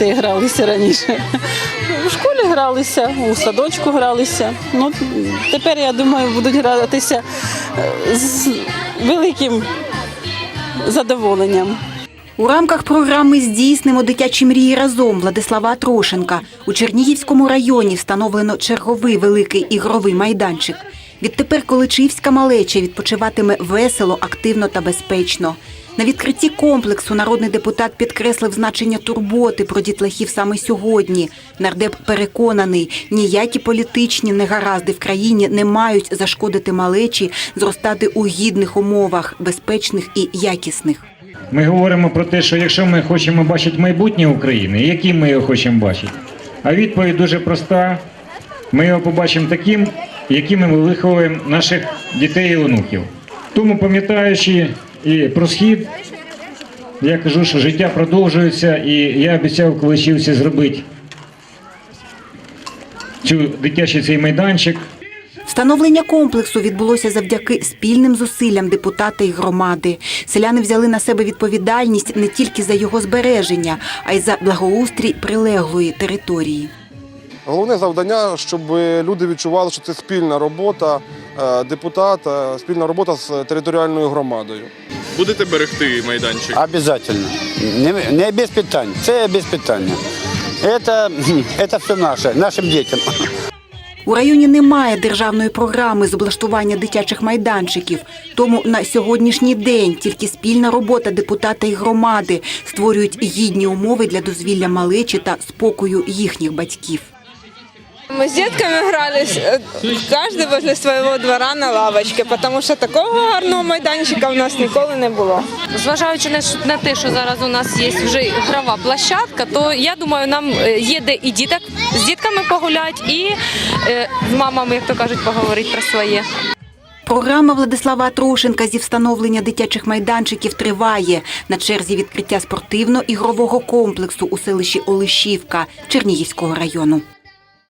дітей гралися раніше. У школі гралися, у садочку гралися. Ну, тепер, я думаю, будуть гратися е, з великим задоволенням. У рамках програми Здійснимо дитячі мрії разом Владислава Трошенка у Чернігівському районі встановлено черговий великий ігровий майданчик. Відтепер Количівська малеча відпочиватиме весело, активно та безпечно. На відкритті комплексу народний депутат підкреслив значення турботи про дітлахів саме сьогодні. Нардеп переконаний, ніякі політичні негаразди в країні не мають зашкодити малечі зростати у гідних умовах, безпечних і якісних. Ми говоримо про те, що якщо ми хочемо бачити майбутнє України, яким ми його хочемо бачити? А відповідь дуже проста: ми його побачимо таким, яким ми виховуємо наших дітей і онуків. Тому, пам'ятаючи і про схід, я кажу, що життя продовжується, і я обіцяв колишівці зробити цю дитячий цей майданчик. Встановлення комплексу відбулося завдяки спільним зусиллям депутата і громади. Селяни взяли на себе відповідальність не тільки за його збереження, а й за благоустрій прилеглої території. Головне завдання, щоб люди відчували, що це спільна робота е, депутата, спільна робота з територіальною громадою. Будете берегти майданчик? Обязательно. Не, не без питань. Це без питання. Это, это все наше, нашим дітям. У районі немає державної програми з облаштування дитячих майданчиків. Тому на сьогоднішній день тільки спільна робота депутата і громади створюють гідні умови для дозвілля малечі та спокою їхніх батьків. Мы с детками грались, э, каждый возле своего двора на лавочке, потому що такого гарного майданчика в нас ніколи не було. Зважаючи на ш- на те, що зараз у нас є вже грова площадка, то я думаю, нам е, є де і діток з дітками погуляти, і е, з мамами, як то кажуть, поговорити про своє. Програма Владислава Трошенка зі встановлення дитячих майданчиків триває. На черзі відкриття спортивно-ігрового комплексу у селищі Олешівка Чернігівського району.